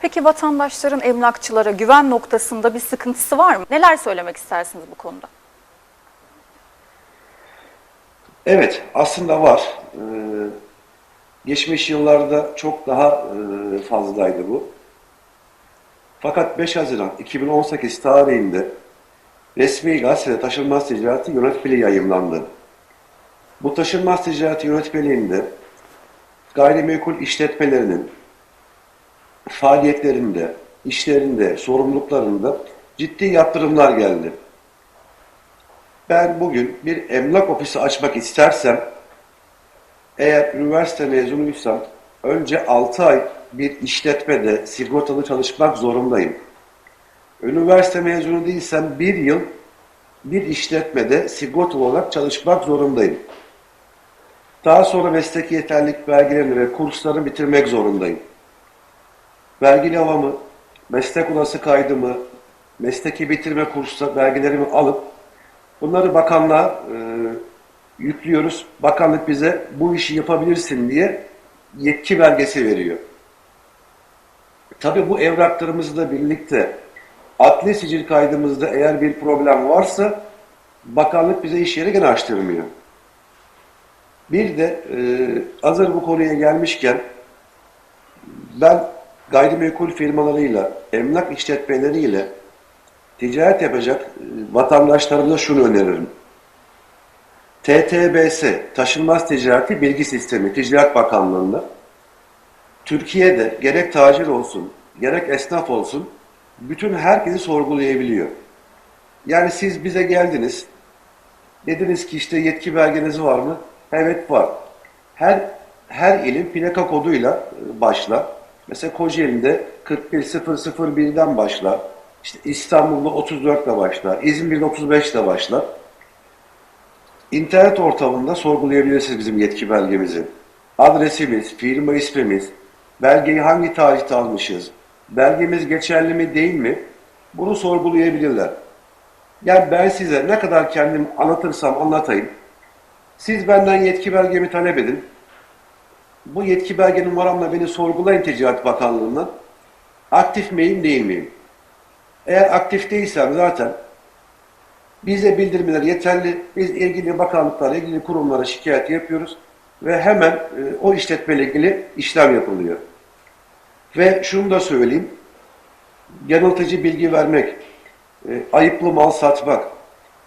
Peki vatandaşların emlakçılara güven noktasında bir sıkıntısı var mı? Neler söylemek istersiniz bu konuda? Evet, aslında var. Ee, geçmiş yıllarda çok daha e, fazlaydı bu. Fakat 5 Haziran 2018 tarihinde resmi gazetede taşınmaz ticareti yönetmeliği yayımlandı. Bu taşınmaz ticareti yönetmeliğinde gayrimenkul işletmelerinin faaliyetlerinde, işlerinde, sorumluluklarında ciddi yaptırımlar geldi. Ben bugün bir emlak ofisi açmak istersem, eğer üniversite mezunuysam, önce 6 ay bir işletmede sigortalı çalışmak zorundayım. Üniversite mezunu değilsem bir yıl bir işletmede sigortalı olarak çalışmak zorundayım. Daha sonra mesleki yeterlilik belgelerini ve kurslarını bitirmek zorundayım. Vergi lavamı, meslek odası kaydımı, mesleki bitirme kursu belgelerimi alıp bunları bakanlığa e, yüklüyoruz. Bakanlık bize bu işi yapabilirsin diye yetki belgesi veriyor. Tabii bu evraklarımızla birlikte adli sicil kaydımızda eğer bir problem varsa bakanlık bize iş yeri gene açtırmıyor. Bir de e, hazır bu konuya gelmişken ben gayrimenkul firmalarıyla, emlak işletmeleriyle ticaret yapacak e, vatandaşlarımıza şunu öneririm. TTBS, Taşınmaz Ticareti Bilgi Sistemi, Ticaret Bakanlığı'nda Türkiye'de gerek tacir olsun, gerek esnaf olsun, bütün herkesi sorgulayabiliyor. Yani siz bize geldiniz, dediniz ki işte yetki belgeniz var mı? Evet var. Her her ilin plaka koduyla e, başla. Mesela Kocaeli'nde 41001'den başla. İşte İstanbul'da 34 ile başla. İzmir'de 35 ile başla. İnternet ortamında sorgulayabilirsiniz bizim yetki belgemizi. Adresimiz, firma ismimiz, belgeyi hangi tarihte almışız, belgemiz geçerli mi değil mi? Bunu sorgulayabilirler. Yani ben size ne kadar kendim anlatırsam anlatayım. Siz benden yetki belgemi talep edin. Bu yetki belge numaramla beni sorgulayın Ticaret Bakanlığı'ndan. Aktif miyim değil miyim? Eğer aktif değilsem zaten bize bildirmeler yeterli. Biz ilgili bakanlıklara, ilgili kurumlara şikayet yapıyoruz ve hemen e, o işletmeyle ilgili işlem yapılıyor. Ve şunu da söyleyeyim. Yanıltıcı bilgi vermek, e, ayıplı mal satmak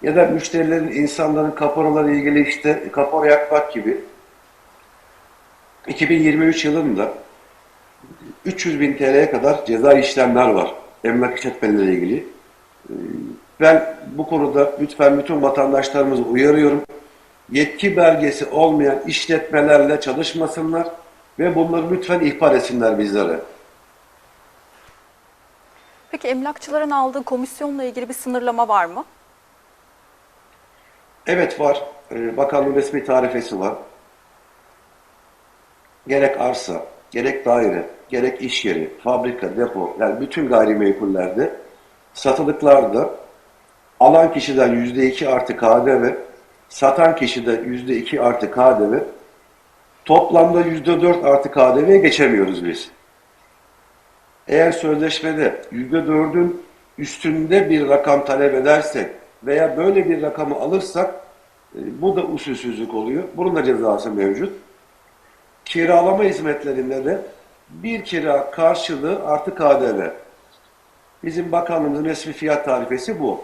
ya da müşterilerin, insanların kaporalarla ilgili işte kapora yakmak gibi 2023 yılında 300 bin TL'ye kadar ceza işlemler var emlak işletmeleriyle ilgili. Ee, Ben bu konuda lütfen bütün vatandaşlarımızı uyarıyorum. Yetki belgesi olmayan işletmelerle çalışmasınlar ve bunları lütfen ihbar etsinler bizlere. Peki emlakçıların aldığı komisyonla ilgili bir sınırlama var mı? Evet var. Ee, Bakanlığın resmi tarifesi var. Gerek arsa, gerek daire, gerek iş yeri, fabrika, depo, yani bütün gayrimenkullerde satılıklarda alan kişiden yüzde iki artı KDV, satan kişiden yüzde iki artı KDV, toplamda yüzde dört artı KDV'ye geçemiyoruz biz. Eğer sözleşmede yüzde dördün üstünde bir rakam talep edersek veya böyle bir rakamı alırsak e, bu da usulsüzlük oluyor. Bunun da cezası mevcut. Kiralama hizmetlerinde de bir kira karşılığı artı KDV. Bizim bakanlığımızın resmi fiyat tarifesi bu.